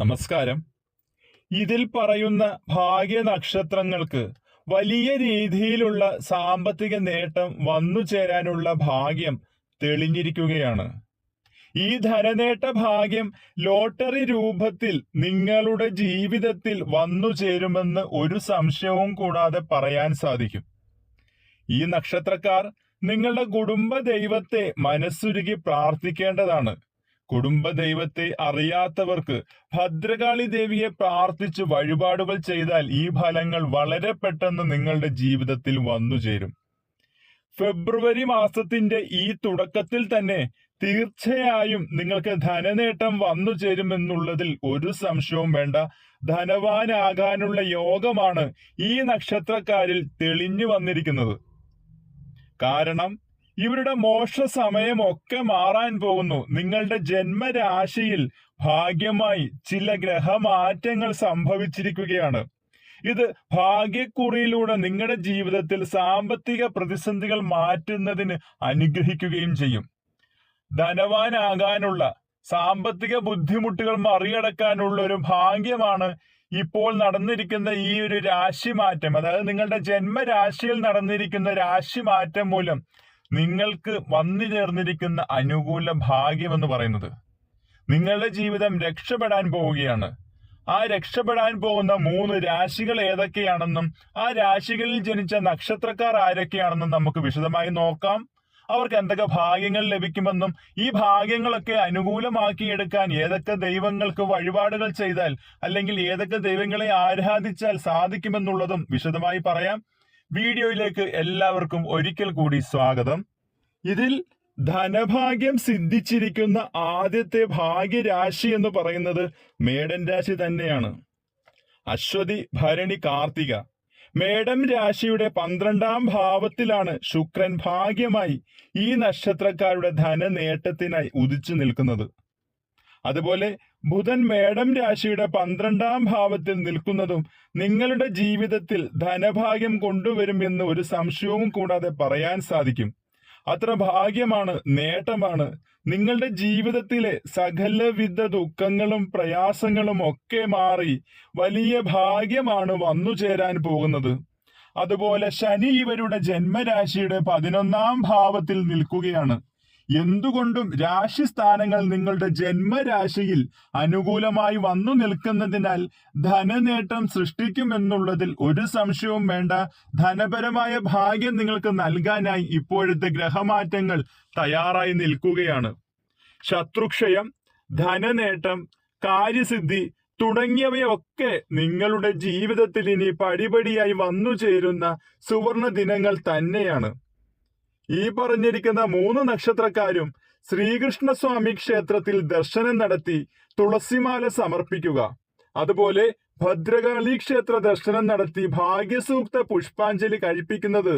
നമസ്കാരം. ഇതിൽ പറയുന്ന ഭാഗ്യ നക്ഷത്രങ്ങൾക്ക് വലിയ രീതിയിലുള്ള സാമ്പത്തിക നേട്ടം വന്നു ചേരാനുള്ള ഭാഗ്യം തെളിഞ്ഞിരിക്കുകയാണ്. ഈ ധനനേട്ട ഭാഗ്യം ലോട്ടറി രൂപത്തിൽ നിങ്ങളുടെ ജീവിതത്തിൽ വന്നു ചേരുമെന്ന് ഒരു സംശയവും കൂടാതെ പറയാൻ സാധിക്കും. ഈ നക്ഷത്രക്കാർ നിങ്ങളുടെ കുടുംബ ദൈവത്തെ മനസ്സുരുകി പ്രാർത്ഥിക്കേണ്ടതാണ്. കുടുംബ ദൈവത്തെ അറിയാത്തവർക്ക് ഭദ്രകാളി ദേവിയെ പ്രാർത്ഥിച്ച് വഴിപാടുകൾ ചെയ്താൽ ഈ ഫലങ്ങൾ വളരെ പെട്ടെന്ന് നിങ്ങളുടെ ജീവിതത്തിൽ വന്നു ചേരും. ഫെബ്രുവരി മാസത്തിന്റെ ഈ തുടക്കത്തിൽ തന്നെ തീർച്ചയായും നിങ്ങൾക്ക് ധനനേട്ടം വന്നു ചേരുമെന്നുള്ളതിൽ ഒരു സംശയവും വേണ്ട. ധനവാനാകാനുള്ള യോഗമാണ് ഈ നക്ഷത്രക്കാരിൽ തെളിഞ്ഞു വന്നിരിക്കുന്നത്. കാരണം ഇവരുടെ മോശ സമയമൊക്കെ മാറാൻ പോകുന്നു. നിങ്ങളുടെ ജന്മരാശിയിൽ ഭാഗ്യമായി ചില ഗ്രഹമാറ്റങ്ങൾ സംഭവിച്ചിരിക്കുകയാണ്. ഇത് ഭാഗ്യക്കുറിയിലൂടെ നിങ്ങളുടെ ജീവിതത്തിൽ സാമ്പത്തിക പ്രതിസന്ധികൾ മാറ്റുന്നതിന് അനുഗ്രഹിക്കുകയും ചെയ്യും. ധനവാനാകാനുള്ള സാമ്പത്തിക ബുദ്ധിമുട്ടുകൾ മറികടക്കാനുള്ള ഒരു ഭാഗ്യമാണ് ഇപ്പോൾ നടന്നിരിക്കുന്ന ഈ ഒരു രാശി മാറ്റം അതായത് നിങ്ങളുടെ ജന്മരാശിയിൽ നടന്നിരിക്കുന്ന രാശി മാറ്റം മൂലം നിങ്ങൾക്ക് വന്നു ചേർന്നിരിക്കുന്ന അനുകൂല ഭാഗ്യം എന്ന് പറയുന്നത്. നിങ്ങളുടെ ജീവിതം രക്ഷപ്പെടാൻ പോവുകയാണ്. ആ രക്ഷപ്പെടാൻ പോകുന്ന മൂന്ന് രാശികൾ ഏതൊക്കെയാണെന്നും ആ രാശികളിൽ ജനിച്ച നക്ഷത്രക്കാർ ആരൊക്കെയാണെന്നും നമുക്ക് വിശദമായി നോക്കാം. അവർക്ക് എന്തൊക്കെ ഭാഗ്യങ്ങൾ ലഭിക്കുമെന്നും ഈ ഭാഗ്യങ്ങളൊക്കെ അനുകൂലമാക്കിയെടുക്കാൻ ഏതൊക്കെ ദൈവങ്ങൾക്ക് വഴിപാടുകൾ ചെയ്താൽ അല്ലെങ്കിൽ ഏതൊക്കെ ദൈവങ്ങളെ ആരാധിച്ചാൽ സാധിക്കുമെന്നുള്ളതും വിശദമായി പറയാം. വീഡിയോയിലേക്ക് എല്ലാവർക്കും ഒരിക്കൽ കൂടി സ്വാഗതം. ഇതിൽ ധനഭാഗ്യം സിദ്ധിച്ചിരിക്കുന്ന ആദ്യത്തെ ഭാഗ്യരാശി എന്ന് പറയുന്നത് മേടൻ രാശി തന്നെയാണ്. അശ്വതി ഭരണി കാർത്തിക. മേടം രാശിയുടെ പന്ത്രണ്ടാം ഭാവത്തിലാണ് ശുക്രൻ ഭാഗ്യമായി ഈ നക്ഷത്രക്കാരുടെ ധനനേട്ടത്തിനായി ഉദിച്ചു നിൽക്കുന്നത്. അതുപോലെ ബുധൻ മേടം രാശിയുടെ പന്ത്രണ്ടാം ഭാവത്തിൽ നിൽക്കുന്നതും നിങ്ങളുടെ ജീവിതത്തിൽ ധനഭാഗ്യം കൊണ്ടുവരും എന്ന് ഒരു സംശയവും കൂടാതെ പറയാൻ സാധിക്കും. അത്ര ഭാഗ്യമാണ് നേട്ടമാണ്. നിങ്ങളുടെ ജീവിതത്തിലെ സകലവിധ ദുഃഖങ്ങളും പ്രയാസങ്ങളും ഒക്കെ മാറി വലിയ ഭാഗ്യമാണ് വന്നു ചേരാൻ പോകുന്നത്. അതുപോലെ ശനി ഇവരുടെ ജന്മരാശിയുടെ പതിനൊന്നാം ഭാവത്തിൽ നിൽക്കുകയാണ്. എന്തുകൊണ്ടും രാശിസ്ഥാനങ്ങൾ നിങ്ങളുടെ ജന്മരാശിയിൽ അനുകൂലമായി വന്നു നിൽക്കുന്നതിനാൽ ധനനേട്ടം സൃഷ്ടിക്കുമെന്നുള്ളതിൽ ഒരു സംശയവും വേണ്ട. ധനപരമായ ഭാഗ്യം നിങ്ങൾക്ക് നൽകാനായി ഇപ്പോഴത്തെ ഗ്രഹമാറ്റങ്ങൾ തയ്യാറായി നിൽക്കുകയാണ്. ശത്രുക്ഷയം ധനനേട്ടം കാര്യസിദ്ധി തുടങ്ങിയവയൊക്കെ നിങ്ങളുടെ ജീവിതത്തിൽ ഇനി പടിപടിയായി വന്നു ചേരുന്ന സുവർണ ദിനങ്ങൾ തന്നെയാണ്. ഈ പറഞ്ഞിരിക്കുന്ന മൂന്ന് നക്ഷത്രക്കാരും ശ്രീകൃഷ്ണസ്വാമി ക്ഷേത്രത്തിൽ ദർശനം നടത്തി തുളസിമാല സമർപ്പിക്കുക. അതുപോലെ ഭദ്രകാളി ക്ഷേത്ര ദർശനം നടത്തി ഭാഗ്യസൂക്ത പുഷ്പാഞ്ജലി കഴിപ്പിക്കുന്നത്.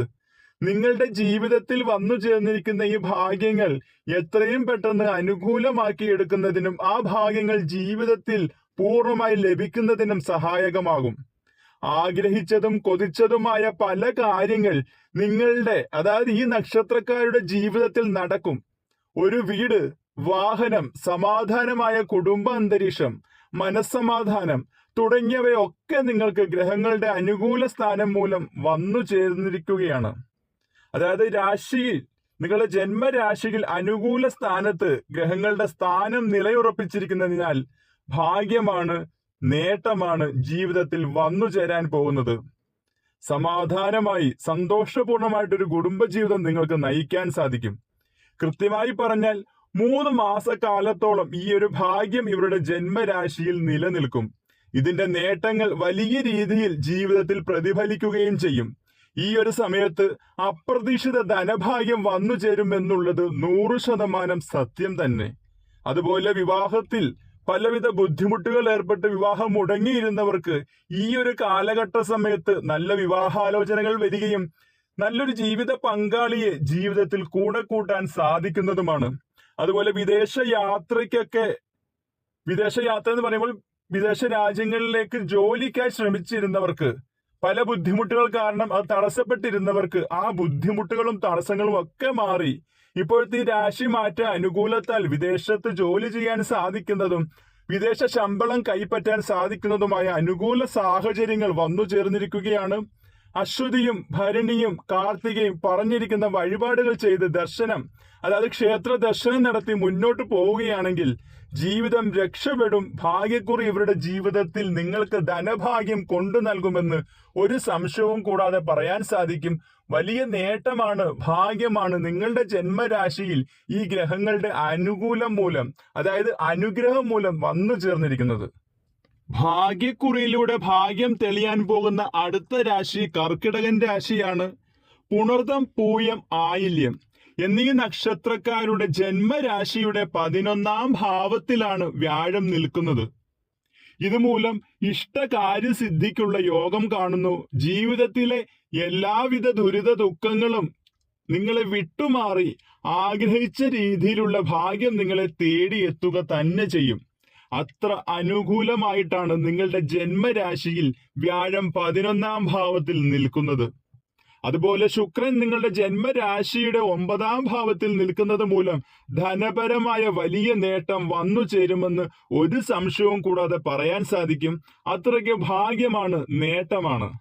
നിങ്ങളുടെ ജീവിതത്തിൽ വന്നു ചേർന്നിരിക്കുന്ന ഈ ഭാഗ്യങ്ങൾ എത്രയും പെട്ടെന്ന് അനുകൂലമാക്കി എടുക്കുന്നതിനും ആ ഭാഗ്യങ്ങൾ ജീവിതത്തിൽ പൂർണമായി ലഭിക്കുന്നതിനും സഹായകമാകും. ആഗ്രഹിച്ചതും കൊതിച്ചതുമായ പല കാര്യങ്ങൾ നിങ്ങളുടെ അതായത് ഈ നക്ഷത്രക്കാരുടെ ജീവിതത്തിൽ നടക്കും. ഒരു വീട് വാഹനം സമാധാനമായ കുടുംബ അന്തരീക്ഷം മനസ്സമാധാനം തുടങ്ങിയവയൊക്കെ നിങ്ങൾക്ക് ഗ്രഹങ്ങളുടെ അനുകൂല സ്ഥാനം മൂലം വന്നു ചേർന്നിരിക്കുകയാണ്. അതായത് രാശിയിൽ നിങ്ങളുടെ ജന്മരാശിയിൽ അനുകൂല സ്ഥാനത്ത് ഗ്രഹങ്ങളുടെ സ്ഥാനം നിലയുറപ്പിച്ചിരിക്കുന്നതിനാൽ ഭാഗ്യമാണ് നേട്ടമാണ് ജീവിതത്തിൽ വന്നു ചേരാൻ പോകുന്നത്. സമാധാനമായി സന്തോഷപൂർണമായിട്ടൊരു കുടുംബജീവിതം നിങ്ങൾക്ക് നയിക്കാൻ സാധിക്കും. കൃത്യമായി പറഞ്ഞാൽ മൂന്ന് മാസക്കാലത്തോളം ഈ ഒരു ഭാഗ്യം ഇവരുടെ ജന്മരാശിയിൽ നിലനിൽക്കും. ഇതിന്റെ നേട്ടങ്ങൾ വലിയ രീതിയിൽ ജീവിതത്തിൽ പ്രതിഫലിക്കുകയും ചെയ്യും. ഈ ഒരു സമയത്ത് അപ്രതീക്ഷിത ധനഭാഗ്യം വന്നു ചേരുമെന്നുള്ളത് നൂറ് ശതമാനം സത്യം തന്നെ. അതുപോലെ വിവാഹത്തിൽ പലവിധ ബുദ്ധിമുട്ടുകൾ ഏർപ്പെട്ട് വിവാഹം മുടങ്ങിയിരുന്നവർക്ക് ഈ ഒരു കാലഘട്ട സമയത്ത് നല്ല വിവാഹാലോചനകൾ വരികയും നല്ലൊരു ജീവിത പങ്കാളിയെ ജീവിതത്തിൽ കൂടെ കൂട്ടാൻ സാധിക്കുന്നതുമാണ്. അതുപോലെ വിദേശ യാത്രയ്ക്കൊക്കെ വിദേശ യാത്ര എന്ന് പറയുമ്പോൾ വിദേശ രാജ്യങ്ങളിലേക്ക് ജോലിക്കായി ശ്രമിച്ചിരുന്നവർക്ക് പല ബുദ്ധിമുട്ടുകൾ കാരണം അത് തടസ്സപ്പെട്ടിരുന്നവർക്ക് ആ ബുദ്ധിമുട്ടുകളും തടസ്സങ്ങളും ഒക്കെ മാറി ഇപ്പോഴത്തെ ഈ രാശി മാറ്റ അനുകൂലത്താൽ വിദേശത്ത് ജോലി ചെയ്യാൻ സാധിക്കുന്നതും വിദേശ ശമ്പളം കൈപ്പറ്റാൻ സാധിക്കുന്നതുമായ അനുകൂല സാഹചര്യങ്ങൾ വന്നു ചേർന്നിരിക്കുകയാണ്. അശ്വതിയും ഭരണിയും കാർത്തികയും പറഞ്ഞിരിക്കുന്ന വഴിപാടുകൾ ചെയ്ത് ദർശനം അതായത് ക്ഷേത്ര ദർശനം നടത്തി മുന്നോട്ട് പോവുകയാണെങ്കിൽ ജീവിതം രക്ഷപ്പെടും. ഭാഗ്യക്കുറി ഇവരുടെ ജീവിതത്തിൽ നിങ്ങൾക്ക് ധനഭാഗ്യം കൊണ്ടു നൽകുമെന്ന് ഒരു സംശയവും കൂടാതെ പറയാൻ സാധിക്കും. വലിയ നേട്ടമാണ് ഭാഗ്യമാണ് നിങ്ങളുടെ ജന്മരാശിയിൽ ഈ ഗ്രഹങ്ങളുടെ അനുകൂലം മൂലം അതായത് അനുഗ്രഹം മൂലം വന്നു ചേർന്നിരിക്കുന്നത്. ഭാഗ്യക്കുറിയിലൂടെ ഭാഗ്യം തെളിയാൻ പോകുന്ന അടുത്ത രാശി കർക്കിടകൻ രാശിയാണ്. പുണർദം പൂയം ആയില്യം എന്നീ നക്ഷത്രക്കാരുടെ ജന്മരാശിയുടെ പതിനൊന്നാം ഭാവത്തിലാണ് വ്യാഴം നിൽക്കുന്നത്. ഇതുമൂലം ഇഷ്ടകാര്യസിദ്ധിക്കുള്ള യോഗം കാണുന്നു. ജീവിതത്തിലെ എല്ലാവിധ ദുരിത ദുഃഖങ്ങളും നിങ്ങളെ വിട്ടുമാറി ആഗ്രഹിച്ച രീതിയിലുള്ള ഭാഗ്യം നിങ്ങളെ തേടിയെത്തുക തന്നെ ചെയ്യും. അത്ര അനുകൂലമായിട്ടാണ് നിങ്ങളുടെ ജന്മരാശിയിൽ വ്യാഴം പതിനൊന്നാം ഭാവത്തിൽ നിൽക്കുന്നത്. അതുപോലെ ശുക്രൻ നിങ്ങളുടെ ജന്മരാശിയുടെ ഒമ്പതാം ഭാവത്തിൽ നിൽക്കുന്നത് മൂലം ധനപരമായ വലിയ നേട്ടം വന്നു ചേരുമെന്ന് ഒരു സംശയവും കൂടാതെ പറയാൻ സാധിക്കും. അത്രയ്ക്ക് ഭാഗ്യമാണ് നേട്ടമാണ്.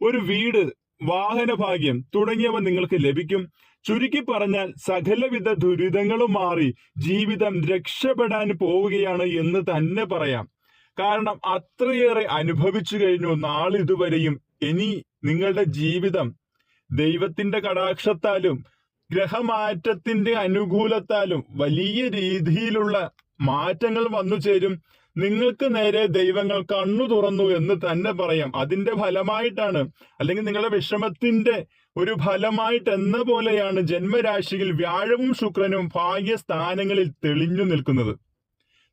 ഒരു വീട് വാഹന ഭാഗ്യം തുടങ്ങിയവ നിങ്ങൾക്ക് ലഭിക്കും. ചുരുക്കി പറഞ്ഞാൽ സകലവിധ ദുരിതങ്ങളും മാറി ജീവിതം രക്ഷപ്പെടാൻ പോവുകയാണ് എന്ന് തന്നെ പറയാം. കാരണം അത്രയേറെ അനുഭവിച്ചു കഴിഞ്ഞു നാളിതുവരെയും ഇനി നിങ്ങളുടെ ജീവിതം ദൈവത്തിന്റെ കടാക്ഷത്താലും ഗ്രഹമാറ്റത്തിന്റെ അനുകൂലത്താലും വലിയ രീതിയിലുള്ള മാറ്റങ്ങൾ വന്നു ചേരും നിങ്ങൾക്ക് നേരെ ദൈവങ്ങൾ കണ്ണു തുറന്നു എന്ന് തന്നെ പറയാം. അതിന്റെ ഫലമായിട്ടാണ് അല്ലെങ്കിൽ നിങ്ങളുടെ വിഷമത്തിന്റെ ഒരു ഫലമായിട്ട് എന്ന പോലെയാണ് ജന്മരാശിയിൽ വ്യാഴവും ശുക്രനും ഭാഗ്യസ്ഥാനങ്ങളിൽ തെളിഞ്ഞു നിൽക്കുന്നത്.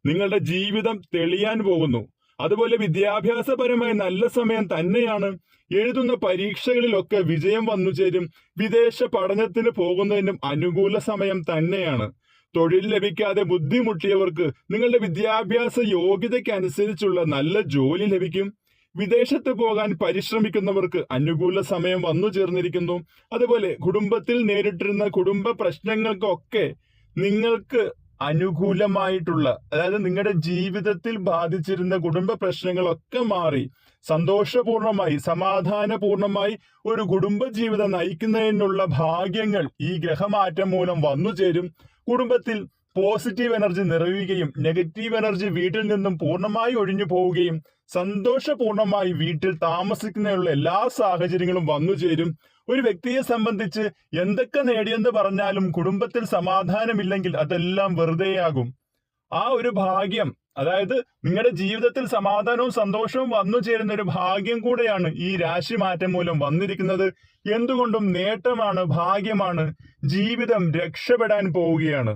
നിങ്ങളുടെ ജീവിതം തെളിയാൻ പോകുന്നു. അതുപോലെ വിദ്യാഭ്യാസപരമായ നല്ല സമയം തന്നെയാണ്. എഴുതുന്ന പരീക്ഷകളിലൊക്കെ വിജയം വന്നു ചേരും. വിദേശ പഠനത്തിന് പോകുന്നതിനും അനുകൂല സമയം തന്നെയാണ്. തൊഴിൽ ലഭിക്കാതെ ബുദ്ധിമുട്ടിയവർക്ക് നിങ്ങളുടെ വിദ്യാഭ്യാസ യോഗ്യതയ്ക്കനുസരിച്ചുള്ള നല്ല ജോലി ലഭിക്കും. വിദേശത്ത് പോകാൻ പരിശ്രമിക്കുന്നവർക്ക് അനുകൂല സമയം വന്നു ചേർന്നിരിക്കുന്നു. അതുപോലെ കുടുംബത്തിൽ നേരിട്ടിരുന്ന കുടുംബ പ്രശ്നങ്ങൾക്കൊക്കെ നിങ്ങൾക്ക് അനുകൂലമായിട്ടുള്ള അതായത് നിങ്ങളുടെ ജീവിതത്തിൽ ബാധിച്ചിരുന്ന കുടുംബ പ്രശ്നങ്ങളൊക്കെ മാറി സന്തോഷപൂർണമായി സമാധാനപൂർണമായി ഒരു കുടുംബ ജീവിതം നയിക്കുന്നതിനുള്ള ഭാഗ്യങ്ങൾ ഈ ഗ്രഹമാറ്റം മൂലം വന്നു ചേരും. കുടുംബത്തിൽ പോസിറ്റീവ് എനർജി നിറയുകയും നെഗറ്റീവ് എനർജി വീട്ടിൽ നിന്നും പൂർണമായി ഒഴിഞ്ഞു പോവുകയും സന്തോഷപൂർണമായി വീട്ടിൽ താമസിക്കുന്നതിനുള്ള എല്ലാ സാഹചര്യങ്ങളും വന്നു ചേരും. ഒരു വ്യക്തിയെ സംബന്ധിച്ച് എന്തൊക്കെ നേടിയെന്ന് പറഞ്ഞാലും കുടുംബത്തിൽ സമാധാനമില്ലെങ്കിൽ അതെല്ലാം വെറുതെയാകും. ആ ഒരു ഭാഗ്യം അതായത് നിങ്ങളുടെ ജീവിതത്തിൽ സമാധാനവും സന്തോഷവും വന്നു ചേരുന്ന ഒരു ഭാഗ്യം കൂടെയാണ് ഈ രാശി മാറ്റം മൂലം വന്നിരിക്കുന്നത്. എന്തുകൊണ്ടും നേട്ടമാണ് ഭാഗ്യമാണ് ജീവിതം രക്ഷപ്പെടാൻ പോവുകയാണ്.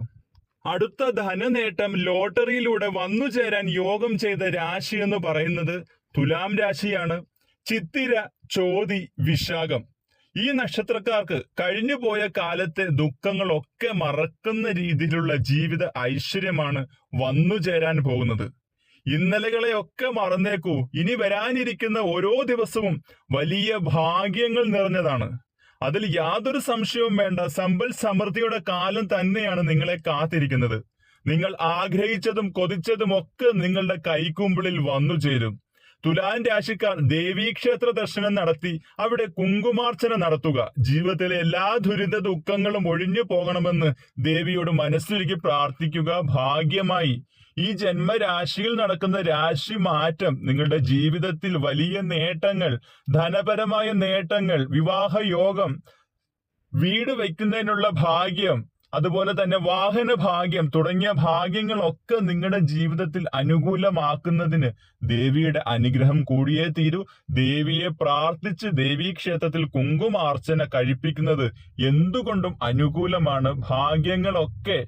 അടുത്ത ധനനേട്ടം ലോട്ടറിയിലൂടെ വന്നു ചേരാൻ യോഗം ചെയ്ത രാശി എന്ന് പറയുന്നത് തുലാം രാശിയാണ്. ചിത്തിര ചോതി വിശാഖം. ഈ നക്ഷത്രക്കാർക്ക് കഴിഞ്ഞുപോയ കാലത്തെ ദുഃഖങ്ങളൊക്കെ മറക്കുന്ന രീതിയിലുള്ള ജീവിത ഐശ്വര്യമാണ് വന്നു ചേരാൻ പോകുന്നത്. ഇന്നലകളെയൊക്കെ മറന്നേക്കൂ. ഇനി വരാനിരിക്കുന്ന ഓരോ ദിവസവും വലിയ ഭാഗ്യങ്ങൾ നിറഞ്ഞതാണ്. അതിൽ യാതൊരു സംശയവും വേണ്ട. സമ്പൽ സമൃദ്ധിയുടെ കാലം തന്നെയാണ് നിങ്ങളെ കാത്തിരിക്കുന്നത്. നിങ്ങൾ ആഗ്രഹിച്ചതും കൊതിച്ചതും ഒക്കെ നിങ്ങളുടെ കൈക്കുമ്പിളിൽ വന്നു ചേരും. തുലാൻ രാശിക്കാർ ദേവീക്ഷേത്ര ദർശനം നടത്തി അവിടെ കുങ്കുമാർച്ചന നടത്തുക. ജീവിതത്തിലെ എല്ലാ ദുരിത ദുഃഖങ്ങളും ഒഴിഞ്ഞു പോകണമെന്ന് ദേവിയോട് മനസ്സിലേക്ക് പ്രാർത്ഥിക്കുക ഭാഗ്യമായി. ഈ ജന്മരാശിയിൽ നടക്കുന്ന രാശി മാറ്റം നിങ്ങളുടെ ജീവിതത്തിൽ വലിയ നേട്ടങ്ങൾ ധനപരമായ നേട്ടങ്ങൾ വിവാഹ യോഗം വീട് വയ്ക്കുന്നതിനുള്ള ഭാഗ്യം അതുപോലെ തന്നെ വാഹന ഭാഗ്യം തുടങ്ങിയ ഭാഗ്യങ്ങളൊക്കെ നിങ്ങളുടെ ജീവിതത്തിൽ അനുകൂലമാക്കുന്നതിന് ദേവിയുടെ അനുഗ്രഹം കൂടിയേ തീരൂ. ദേവിയെ പ്രാർത്ഥിച്ച് ദേവീ ക്ഷേത്രത്തിൽ കുങ്കുമാർച്ചന കഴിപ്പിക്കുന്നത് എന്തുകൊണ്ടും അനുകൂലമാണ്. ഭാഗ്യങ്ങളൊക്കെ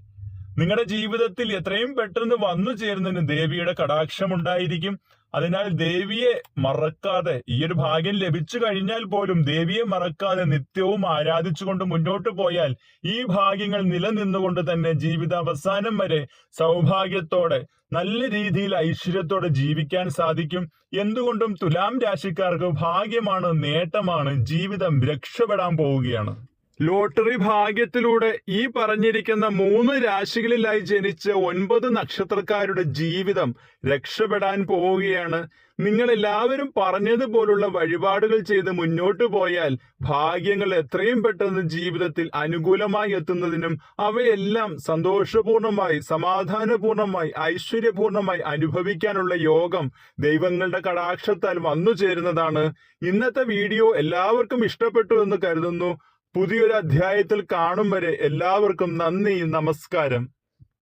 നിങ്ങളുടെ ജീവിതത്തിൽ എത്രയും പെട്ടെന്ന് വന്നു ചേരുന്നതിന് ദേവിയുടെ കടാക്ഷമുണ്ടായിരിക്കും അതിനാൽ ദേവിയെ മറക്കാതെ ഈ ഒരു ഭാഗ്യം ലഭിച്ചു കഴിഞ്ഞാൽ പോലും ദേവിയെ മറക്കാതെ നിത്യവും ആരാധിച്ചുകൊണ്ട് മുന്നോട്ട് പോയാൽ ഈ ഭാഗ്യങ്ങൾ നിലനിന്നുകൊണ്ട് തന്നെ ജീവിതാവസാനം വരെ സൗഭാഗ്യത്തോടെ നല്ല രീതിയിൽ ഐശ്വര്യത്തോടെ ജീവിക്കാൻ സാധിക്കും. എന്തുകൊണ്ടും തുലാം രാശിക്കാർക്ക് ഭാഗ്യമാണ് നേട്ടമാണ് ജീവിതം രക്ഷപ്പെടാൻ പോവുകയാണ്. ലോട്ടറി ഭാഗ്യത്തിലൂടെ ഈ പറഞ്ഞിരിക്കുന്ന മൂന്ന് രാശികളിലായി ജനിച്ച ഒൻപത് നക്ഷത്രക്കാരുടെ ജീവിതം രക്ഷപ്പെടാൻ പോവുകയാണ്. നിങ്ങൾ എല്ലാവരും പറഞ്ഞതുപോലുള്ള വഴിപാടുകൾ ചെയ്ത് മുന്നോട്ട് പോയാൽ ഭാഗ്യങ്ങൾ എത്രയും പെട്ടെന്ന് ജീവിതത്തിൽ അനുകൂലമായി എത്തുന്നതിനും അവയെല്ലാം സന്തോഷപൂർണമായി സമാധാനപൂർണമായി ഐശ്വര്യപൂർണമായി അനുഭവിക്കാനുള്ള യോഗം ദൈവങ്ങളുടെ കടാക്ഷത്താൽ വന്നു ചേരുന്നതാണ് ഇന്നത്തെ വീഡിയോ എല്ലാവർക്കും ഇഷ്ടപ്പെട്ടു എന്ന് കരുതുന്നു. പുതിയൊരു അധ്യായത്തിൽ കാണും വരെ എല്ലാവർക്കും നന്ദി നമസ്കാരം.